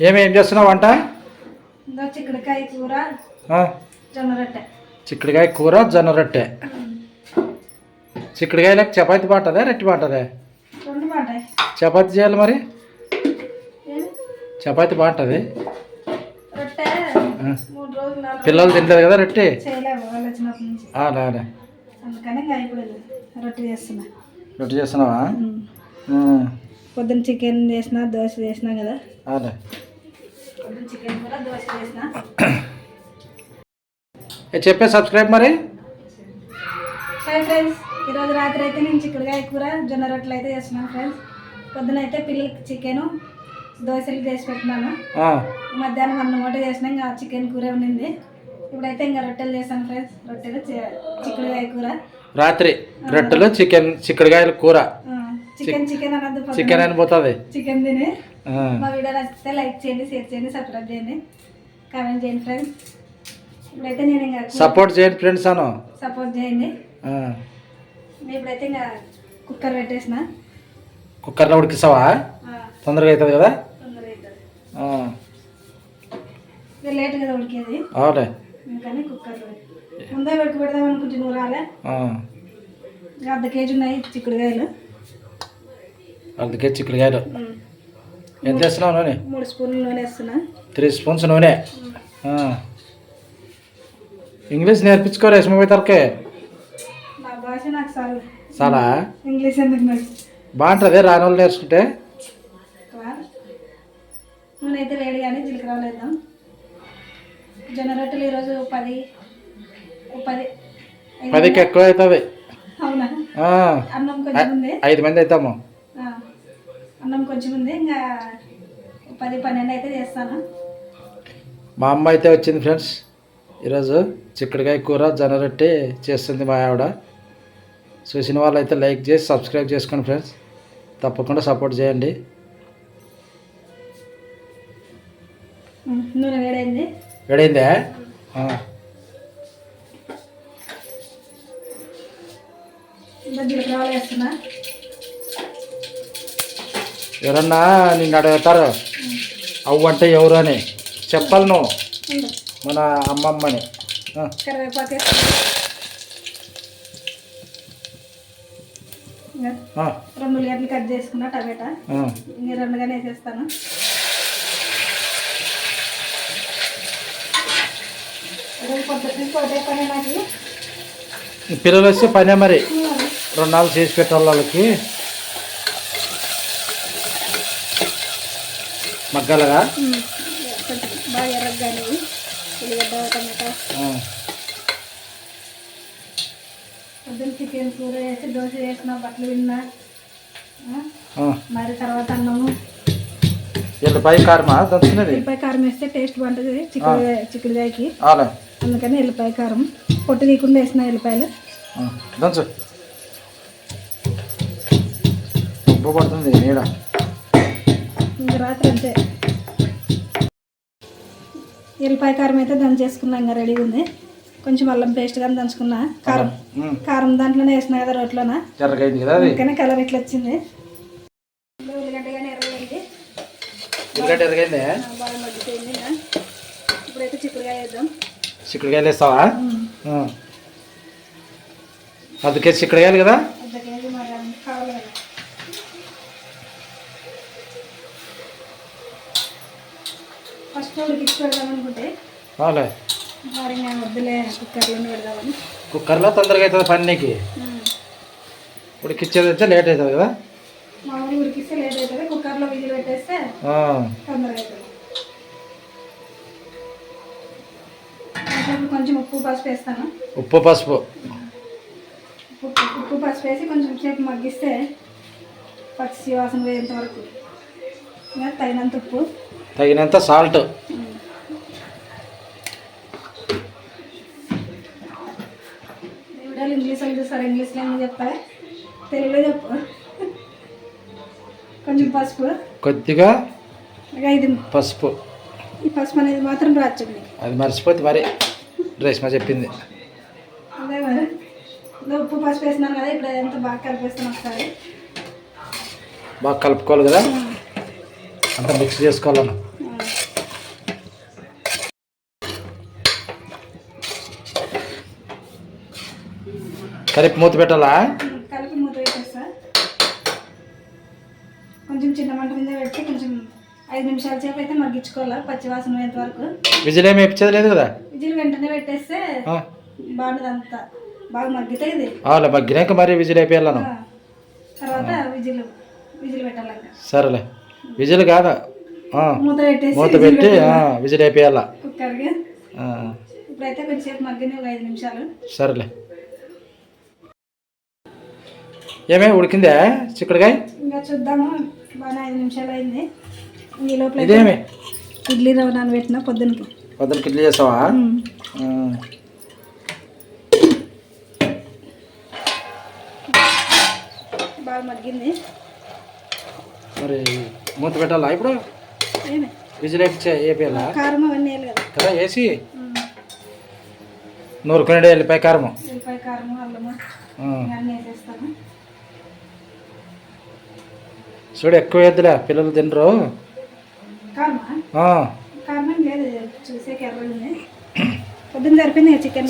ఏమి ఏం చేస్తున్నావు వంట? చిక్కుడుకాయ కూర చిక్కుడుకాయ కూర జొన్న రొట్టె. చిక్కుడుకాయలకు చపాతి బాగుంటుందా రెట్టి బాగుంటాయి చపాతి చేయాలి మరి? చపాతి బాగుంటుంది పిల్లలు తింటారు కదా రొట్టి? రొట్టి చేస్తున్నావా? పొద్దున్న చికెన్ చేసిన దోశ చేసినా కదా? చికెన్ కూడా దోశ చేసిన. చెప్పే సబ్స్క్రైబ్ మరి. హాయ్ ఫ్రెండ్స్ ఈరోజు రాత్రి అయితే నేను చిక్కుడుకాయ కూర జొన్న రొట్టెలు అయితే చేస్తున్నాను ఫ్రెండ్స్. పొద్దున అయితే పిల్లలకి చికెను దోశలు చేసి పెట్టినాను మధ్యాహ్నం అన్నం ఒకటి చేసిన ఇంకా చికెన్ కూర ఉండింది ఇప్పుడైతే ఇంకా రొట్టెలు చేశాను ఫ్రెండ్స్ రొట్టెలు చిక్కుడుకాయ కూర. రాత్రి రొట్టెలు చికెన్ చిక్కుడుకాయల కూర. చికెన్ చికెన్ అన్నది పొద్దున చికెన్ అని పోతుంది. చికెన్ తిని. మా వీడియో నచ్చితే లైక్ చేయండి షేర్ చేయండి సబ్స్క్రైబ్ చేయండి. కామెంట్ చేయండి ఫ్రెండ్స్ ఇప్పుడైతే నేను ఇంకా సపోర్ట్ చేయండి ఫ్రెండ్స్ అను. సపోర్ట్ చేయండి. నేను ఇప్పుడైతే ఇంకా కుక్కర్ పెట్టేసిన. కుక్కర్లో ఉడికిస్తావా? తొందరగా అవుతుంది కదా? లేట్ కదా ఉడికేది? అవులే. అందుకని కుక్కర్లో. ముందే ఉడక పెడదాం అనుకుంటే నువ్వు రాలే. ఇంకా అర్ధ కేజీ ఉన్నాయి చిక్కుడుకాయలు. అందుకే చిక్కుడుకాయలు ఉమ్. ఎంత వేస్తున్నావు నూనె? మూడు స్పూన్లు నూనె వేస్తున్నా. త్రీ స్పూన్స్ నూనె. ఇంగ్లీష్ నేర్పించుకో రేష్మ నాకు చాలు ఇంగ్లీష్ బాగుంటుంది రాని వాళ్ళు నేర్చుకుంటే. నూనె అయితే వేడి కానీ జీలకర్ర వేద్దాం. జొన్న రొట్టెలు ఈరోజు పది పది పదికి ఎక్కువ అవుతుంది అవునా? ఐదు మంది అవుతాము అన్నం కొంచెం ఉంది ఇంకా పది పన్నెండు అయితే చేస్తాను. మా అమ్మ అయితే వచ్చింది ఫ్రెండ్స్. ఈరోజు చిక్కుడుకాయ కూర జొన్న రొట్టె చేస్తుంది మా ఆవిడ. చూసిన వాళ్ళు అయితే లైక్ చేసి సబ్స్క్రైబ్ చేసుకోండి ఫ్రెండ్స్. తప్పకుండా సపోర్ట్ చేయండి. నూనె వేడైంది. ఇంకా జీలకర్ర వేస్తున్నా. ఎవరన్నా నిన్ను అడుగుతారు అవ్వ అంటే ఎవరు అని? చెప్పాలి నువ్వు. మన అమ్మమ్మని. రెండు ఉల్లిగడ్డలు కట్ చేసుకున్నా టమాటా. ఇంక రెండుగానే వేసేస్తాను. పిల్లలు వస్తే పనే మరి. రెండు నాలుగు చేసి పెట్టాలి వాళ్ళకి. మగ్గాలగా? బాగా ఎర్రగానే ఉల్లిగడ్డ టమాటా చికెన్ కూర వేసి దోశ వేసిన బట్టలు విన్నా. మరి తర్వాత అన్నము. ఎల్లిపాయ కారమా? ఎల్లిపాయ కారం వేస్తే టేస్ట్ బాగుంటుంది చిక్కుడుకాయ చిక్కుడుకాయకి అందుకని ఎల్లిపాయ కారం. పొట్టు తీయకుండా వేసిన ఎల్లిపాయలు దంచు. పడుతుంది నీడ. ఇంకా రాత్రి అంతే ఎల్లిపాయ కారం అయితే దంచేసుకున్నా ఇంకా రెడీగా ఉంది. కొంచెం అల్లం పేస్ట్ కానీ దంచుకున్నా. కారం కారం దాంట్లోనే వేసిన కదా రోట్లోన. అందుకనే కలర్ ఇట్లా వచ్చింది. ఉల్లిగడ్డ కానీ ఎర్రగైంది. ఉల్లిగడ్డ ఎర్రగైందే? బాగా మగ్గిపోయింది ఇంకా. ఇప్పుడైతే చిక్కుడుకాయ వేద్దాం. చిక్కుడుకాయలు వేస్తావా. అందుకే చిక్కుడుకాయలు కదా అర్ధ కేజీ మరి కావాలి కదా ఫస్ట్ ఉడికిచ్చి పెడదాం అనుకుంటే మరి ఇంకా వద్దులే కుక్కర్లోనే పెడదామని. కుక్కర్లో తొందరగా అవుతుంది పని నీకు. ఉడికిచ్చేది అయితే లేట్ అవుతుంది కదా? మామూలుగా ఉడికిస్తే లేట్ అవుతుంది కుక్కర్లో విజిల్ పెట్టేస్తే తొందరగా అవుతుంది. కొంచెం ఉప్పు పసుపు వేస్తాను. ఉప్పు పసుపు. ఉప్పు పసుపు వేసి కొంచెం సేపు మగ్గిస్తే పచ్చి వాసన పోయేంత వరకు. తగినంత ఉప్పు. తగినంత సాల్ట్. ఇంగ్లీష్ వాళ్ళు చూస్తారు? ఇంగ్లీష్లో ఏమో చెప్తా తెలుగులో చెప్పు కొంచెం పసుపు. కొద్దిగా ఇది పసుపు. ఈ పసుపు అనేది మాత్రం రాచండి. అది మర్చిపోతే మరి. రేష్మ చెప్పింది. అదే మరి. ఉప్పు పసుపు వేసినాను కదా ఇప్పుడు ఎంత బాగా కలిపేస్తాను ఒకసారి. బాగా కలుపుకోవాలి కదా? అంత మిక్స్ చేసుకోవాలను కలిపి మూత పెట్టాలా? కలిపి మూత పెట్టేస్తా. కొంచెం చిన్న మంట మీద పెట్టి కొంచెం ఐదు నిమిషాల సేపు అయితే మగ్గించుకోవాలి పచ్చి వాసన పోయేంత వరకు. విజిల్ ఏమి లేదు కదా? విజిల్ వెంటనే పెట్టేస్తే బాగుంటుంది అంతా బాగా మగ్గితే ఇది. అవులే మగ్గినాక మరి విజిల్ అయిపోయాలను. తర్వాత విజిల్ విజిల్ పెట్టాలి సరేలే. విజిల్ కాదా? మూత పెట్టేసి మూత పెట్టి విజిల్ అయిపోయాల? కుక్కర్కి. ఆ, ఇప్పుడైతే కొంచెంసేపు మగ్గినాయి ఒక ఐదు నిమిషాలు. సరేలే. ఏమే ఉడికిందే చిక్కుడుకాయ? ఇంకా చూద్దాము. బాగా ఐదు నిమిషాలు అయింది. ఈ లోపల అయితే ఇదేమి? ఇడ్లీ రవ్వ నానబెట్టిన పొద్దునకి పొద్దున కిడ్లీ చేస్తావా? ఉమ్. ఆ, బాగా మగ్గింది. మరి మూత పెట్టాలా ఇప్పుడు? విజిల్ కారం అవన్నీ వేయాలి కదా. కదా వేసి. నూరుకునే వెళ్ళిపోయి కారము. ఉల్లిపాయ కారం అల్లము ఆ, ఇంకా అన్నీ వేసేస్తాను. చూడు ఎక్కువ వేద్దులే పిల్లలు తినరు.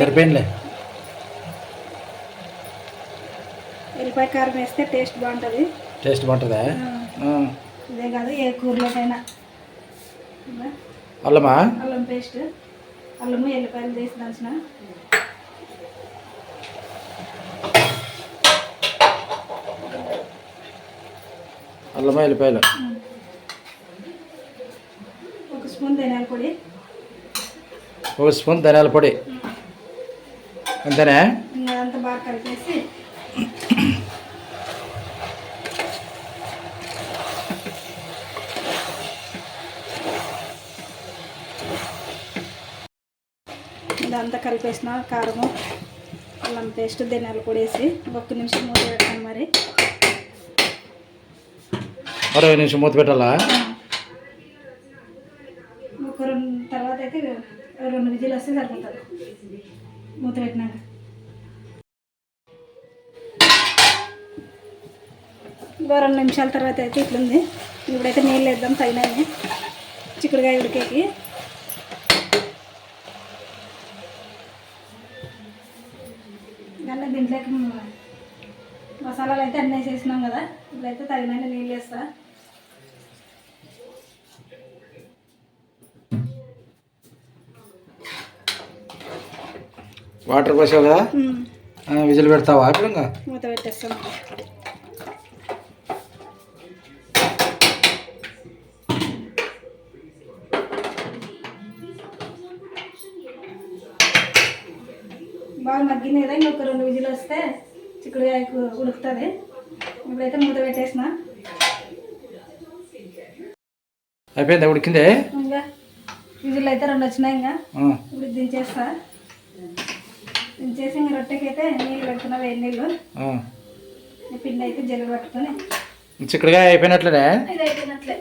సరిపోయిందిలే. ఉల్లిపాయ కారం వేస్తే టేస్ట్ బాగుంటుంది. టేస్ట్ బాగుంటుందా? ఇదే కాదు ఏ కూరలోకైనా. అల్లమా? అల్లం పేస్ట్. అల్లము ఎల్లిపాయలు వేసి దంచిన. అల్లమా వెళ్ళిపోయాలు ఒక స్పూన్ ధనియాల పొడి. ఒక స్పూన్ ధనియాల పొడి. అంతేనే? అదంతా బాగా కలిపేసి. ఇదంతా కలిపేసిన కారము అల్లం పేస్ట్ ధనియాల పొడి వేసి ఒక్క నిమిషం మూత పెట్టాను మరి. అరవై నిమిషం మూత పెట్టాలా? ఒక రెండు తర్వాత అయితే రెండు విజిల్ వస్తే సరిపోతుంది. మూత పెట్టినాక. ఇంకో రెండు నిమిషాల తర్వాత అయితే ఇట్లుంది. ఇప్పుడైతే నీళ్ళు వేద్దాం తగినన్ని చిక్కుడుకాయ ఉడికేకి. దాంట్లో దీంట్లోకి మసాలాలు అయితే అన్నీ వేసేసినాం కదా. ఇప్పుడైతే తగినన్ని నీళ్ళు వేస్తా. వాటర్ పోసావు కదా? విజిల్ పెడతావా? ఇప్పుడు ఇంకా మూత పెట్టేస్తాం. బాగా మగ్గింది కదా ఇంకొక రెండు విజిల్ వస్తే చిక్కుడుకాయ ఉడుకుతుంది. ఇప్పుడైతే మూత పెట్టేసిన. అయిపోయిందా? ఉడికిందే? ఇంకా విజిల్ అయితే రెండు వచ్చినాయి ఇంకా. ఇప్పుడు దించేస్తా దించేసి ఇంకా రొట్టెకి అయితే నీళ్ళు పెడుతున్నా వేడి నీళ్ళు. పిండి అయితే జల్లు పట్టుకొని. అయిపోయినట్లేనే? ఇది అయిపోయినట్లే.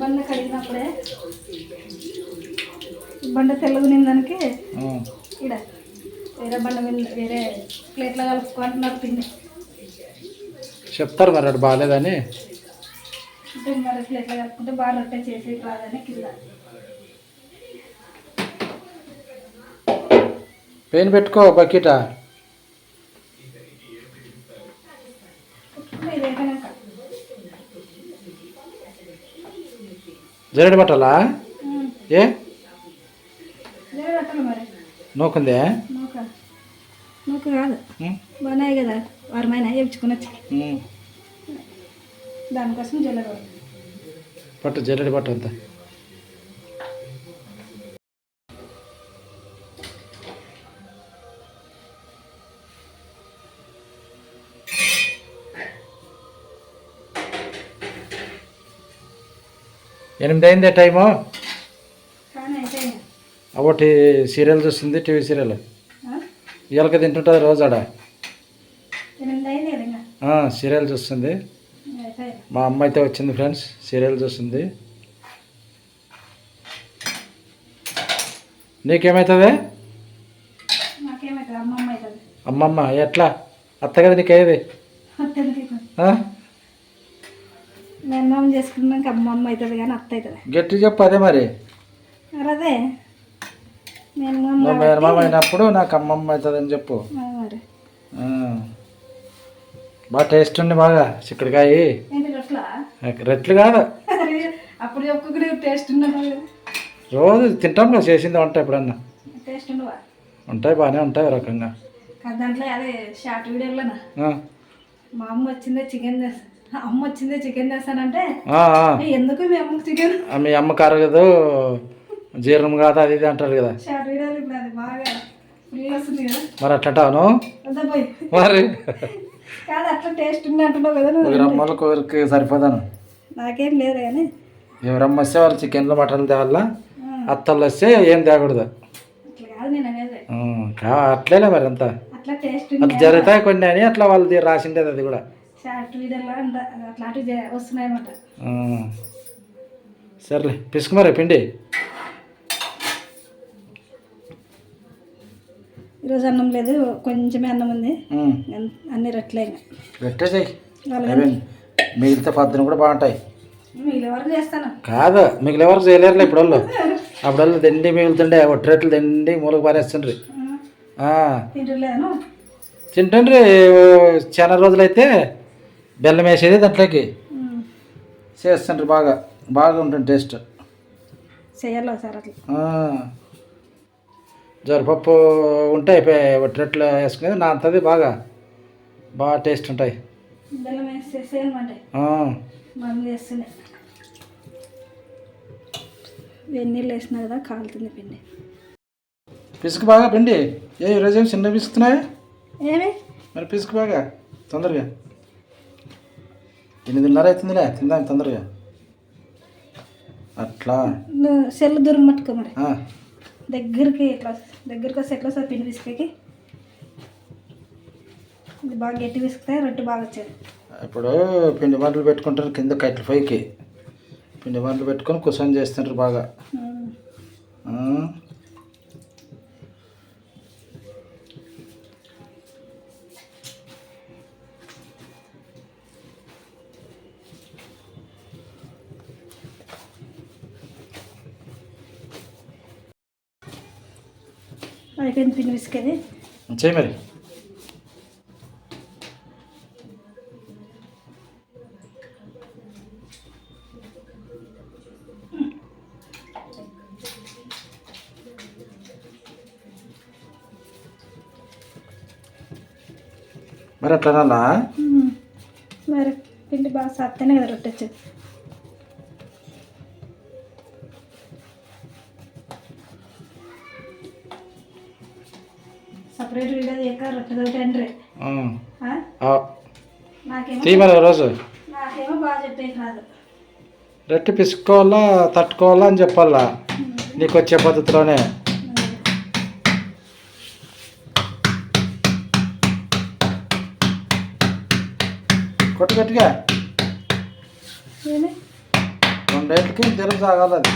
బండ కడిగినప్పుడే బండ తెల్లగునిన దానికి ఆ. ఇడ వేరే బండ వేరే ప్లేట్లో కలుపుకుంటున్నారు పిండి. చెప్తారు మరి అటు బాగాలేదని. అంటే మరి ప్లేట్లో కలుపుకుంటే బాగా రొట్టె చేసి రాదని కింద. పెయిన్ పెట్టుకో బకెట. జరడి పట్టాలా ఏ? నూకుందే? నూక. నూక కాదు. బాగున్నాయి కదా. వారమైన వేయించుకుని వచ్చి? ఉమ్. దానికోసం జల్లెడ పట్టు. జల్లెడి పట్టు అంతా. ఎనిమిది అయిందే టైము? ఒకటి సీరియల్ చూస్తుంది టీవీ సీరియల్? ఇవాళకి తింటుంటుంది రోజు ఆడ ఎనిమిది అయింది కదా ఇంకా ఆ, సీరియల్ చూస్తుంది. మా అమ్మ అయితే వచ్చింది ఫ్రెండ్స్ సీరియల్ చూస్తుంది. నీకేమవుతుంది అమ్మమ్మ ఎట్లా? అత్త కదా నీకేది మామ చేసుకున్నాక అమ్మమ్మ అవుతుంది కానీ అత్త అవుతుంది గట్టి చెప్పు అదే మరి. అదే. మేనమామ అయినప్పుడు నాకు అమ్మమ్మ అవుతుందని చెప్పు. మరి. బాగా టేస్ట్ ఉంది బాగా చిక్కడికాయ. రెట్లు కాదు. అప్పుడు టేస్ట్ రోజు తింటాం కదా చేసింది వంట ఎప్పుడన్నా. ఉంటాయి బాగానే ఉంటాయి రకంగా. దాంట్లో అదే షార్ట్ వీడియోలోనా? ఆ. మా అమ్మ వచ్చిందే చికెన్ అమ్మ వచ్చిందే చికెన్ చేస్తానంటే. ఎందుకు మీ అమ్మకి చికెన్ ఆ, మీ అమ్మ కరగదు జీర్ణం కాదు అది ఇది అంటారు కదా. షార్ట్ వీడియోలు ఇప్పుడు అది బాగా ఫ్రీ వస్తుంది కదా. మరి అట్లా మరి. కాదు అట్లా టేస్ట్ ఉంది అంటున్నావు కదా నువ్వు రమ్మల కోరికి సరిపోదాను నాకేం లేదు కానీ. ఎవరమ్మ వస్తే వాళ్ళు చికెన్లు మటన్లు తేవాలా? అత్తలు వస్తే ఏం తేకూడదు. అట్లేలే మరి అంతా. అది జరుగుతాయి కొన్ని అని అట్లా వాళ్ళది రాసిండేది అది కూడా. సర్లే పిసుకు మరి పిండి. ఈరోజు అన్నం లేదు కొంచెమే అన్నం ఉంది. అన్ని రెట్లే ఇంకా. పెట్టేసేయ్ వాళ్ళకి అవే మిగిలితే పద్దెన కూడా బాగుంటాయి. వరకు చేస్తాను. కాదు మిగిలిన వరకు చేయలేరులే ఇప్పుడు వాళ్ళు అప్పుడు వాళ్ళు దండి మిగులుతుండే ఒట్టిరెట్లు దండి మూలకు పారేస్తుండ్రి. తింటుండ్రి చాలా రోజులైతే బెల్లం వేసేది దాంట్లోకి. చేస్తుండ్రి బాగా బాగా ఉంటుంది టేస్ట్. చేయాలి ఒకసారి అట్లా. జొరపప్పు ఉంటే ఒట్టిరెట్లు వేసుకునేది నా అంతది బాగా. బాగా టేస్ట్ ఉంటాయి. వెన్నీళ్ళు వేసినా కదా కాలుతుంది పిండి. పిసుకు బాగా పిండి. ఏ ఈరోజు ఏం చిన్న పిసుకుతున్నాయా? ఏమి? మరి పిసుకు బాగా తొందరగా. ఎనిమిదిన్నర అవుతుందిలే తిందాం తొందరగా. అట్లా. సెల్ దూరం పట్టుకో మరి. దగ్గరికి ఇట్లా దగ్గరికి వస్తే ఎట్లా వస్తుంది పిండి విసుకకి ఇది బాగా గట్టి విసుకుతే రొట్టె బాగా వచ్చేది. ఇప్పుడు పిండి వంటలు పెట్టుకుంటారు కింద కట్టెల పైకి పిండి వంటలు పెట్టుకొని కుసం చేస్తుంటారు బాగా. అయిపోయింది పిండి విసుకేది. చేయి మరి. మరి అట్లా. మరి పిండి బాగా సత్తనే కదా రొట్టె సపరేట్ వీడియో చేయక రొట్టె తోటి ఆ, ఆ? ఆ. నాకేమో రోజు. బాగా చెప్పేది రాదు. రెట్టి పిసుకోవాలా తట్టుకోవాలా అని చెప్పాలా? నీకు వచ్చే పద్ధతిలోనే. కొట్టు గట్టిగా. రెండేళ్ళకి జరం సాగాలి అది.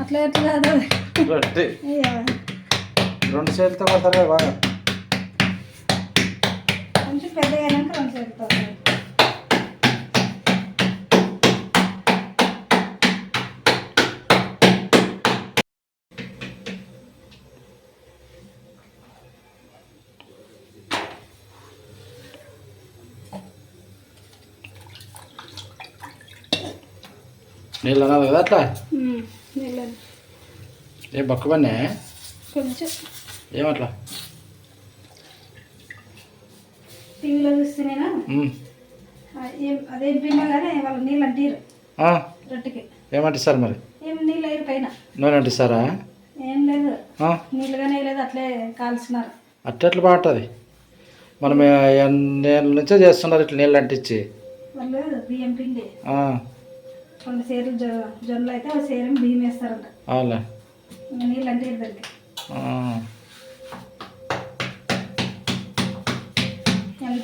అట్లా ఎట్లా రొట్టి. రెండు చేతులతో కొడతారు బాగా కొంచెం పెద్దగా అయినాక రెండు చేరుతారు నీళ్ళు అన్నది కదా అట్లా? ఏ బొక్కబన్నే కొంచెం. ఏమట్లా? టీవీలో చూస్తే నేను ఉమ్. ఆ, ఏం అదేం పిండి కానీ వాళ్ళు నీళ్ళు అంటీరు రొట్టెకి. ఏమంటిస్తారు మరి? ఏం నీళ్ళు అయ్యారు పైన. నూనె అంటిస్తారా ఏం లేదు. ఆ, నీళ్ళుగానే లేదు అట్లే కాల్చున్నారు. అట్లా బాగుంటుంది మనం ఎన్నేళ్ళ నుంచో చేస్తున్నారు ఇట్లా నీళ్ళు అంటించి? వాళ్ళు బియ్యం పిండి. రెండు సేర్లు జొన్నలు అయితే సేరం బియ్యం వేస్తారంట. నీళ్ళు అంటే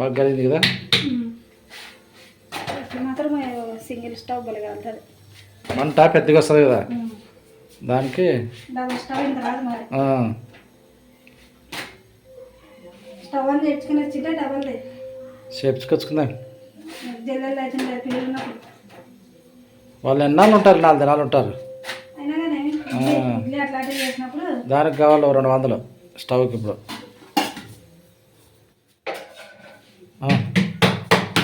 బాగా కాలింది కదా? మాత్రం సింగిల్ స్టవ్ మంట పెద్దగా వస్తుంది కదా? దానికి? స్టవ్ అని తెచ్చుకుని వచ్చింటే డబల్ చేపించుకొచ్చుకుందాం. వాళ్ళు ఎన్నాళ్ళు ఉంటారు? నాలుగు దినాలు ఉంటారు. దానికి కావాలి రెండు వందలు స్టవ్కి ఇప్పుడు.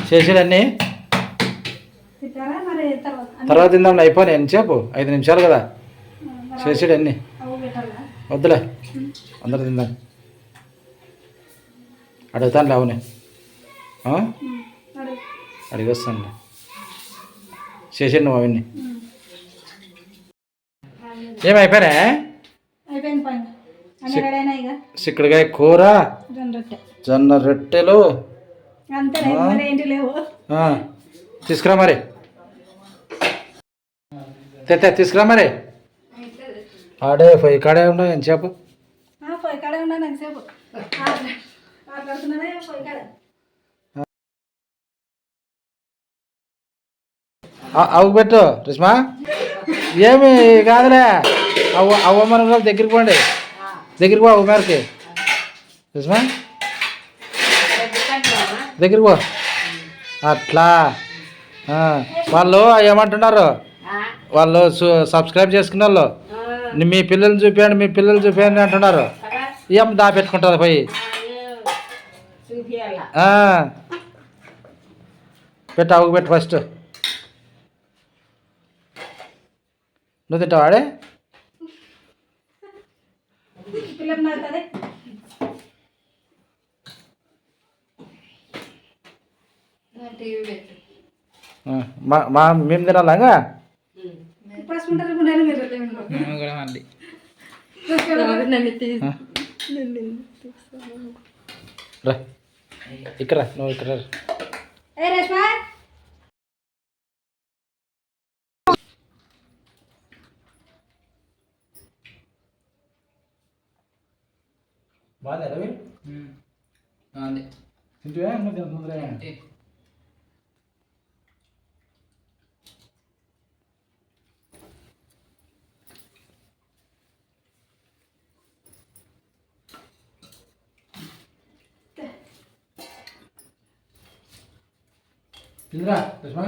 చేసేదన్నీ తర్వాత? తిందాం అయిపోయి ఎంతసేపు ఐదు నిమిషాలు కదా. చేసేడు అన్నీ. వద్దులే. అందరు తిందాం. అడుగుతాను లేవని అడిగి. వస్తానులే. చేసేడు నువ్వు అవన్నీ. ఏమైపోయినా ఇక. చిక్కుడుకాయ కూర జొన్న రొట్టెలు తీసుకురా మరి. తెతే తీసుకురా మరి. ఆడే పోయి కాడే పోయి కాడ ఆ- అవ్వు పెట్టు రిష్మా. ఏమి కాదులే. అవ్వ అవ్వ మన దగ్గరికి పోండి. దగ్గరికి పో అవ్వ మేరకి రిష్మా. దగ్గరికి పో. అట్లా. వాళ్ళు ఏమంటున్నారు? వాళ్ళు సబ్స్క్రైబ్ చేసుకున్న వాళ్ళు మీ పిల్లల్ని చూపించండి మీ పిల్లలు చూపించండి అంటున్నారు. ఏం దా పెట్టుకుంటుంది పోయి. పెట్టు అవ్వకు పెట్టు ఫస్ట్ నువ్వు తింటావాడే మా మా మేము తినాలంగా ఇక్కడ రా, నువ్వు ఇక్కడ బాగుందా రవి? తింటివా నువ్వు తిన ముందరే? తిందిరా సుష్మా